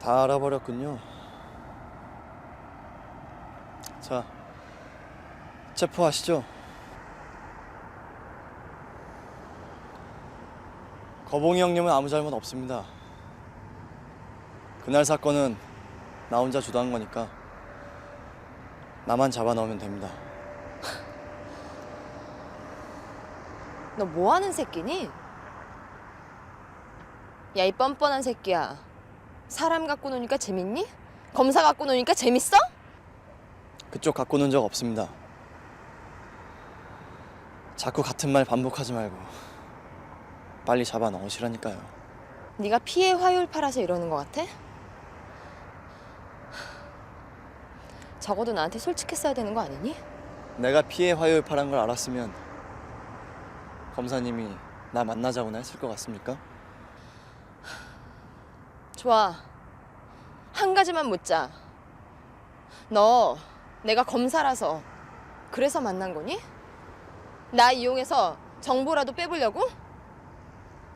다 알아버렸군요. 자, 체포하시죠. 거봉이 형님은 아무 잘못 없습니다. 그날 사건은 나 혼자 주도한 거니까 나만 잡아 넣으면 됩니다. 너 뭐 하는 새끼니? 야, 이 뻔뻔한 새끼야. 사람 갖고 노니까 재밌니? 검사 갖고 노니까 재밌어? 그쪽 갖고 논 적 없습니다. 자꾸 같은 말 반복하지 말고 빨리 잡아 넣으시라니까요. 네가 피해 화요일 팔아서 이러는 것 같아? 적어도 나한테 솔직했어야 되는 거 아니니? 내가 피해 화요일 파란 걸 알았으면 검사님이 나 만나자고나 했을 것 같습니까? 좋아. 한 가지만 묻자. 너 내가 검사라서 그래서 만난 거니? 나 이용해서 정보라도 빼보려고?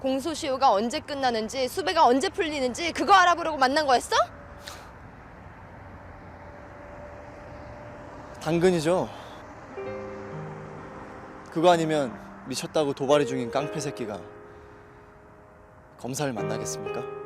공소시효가 언제 끝나는지 수배가 언제 풀리는지 그거 알아보려고 만난 거였어? 당근이죠. 그거 아니면 미쳤다고 도발이 중인 깡패 새끼가 검사를 만나겠습니까?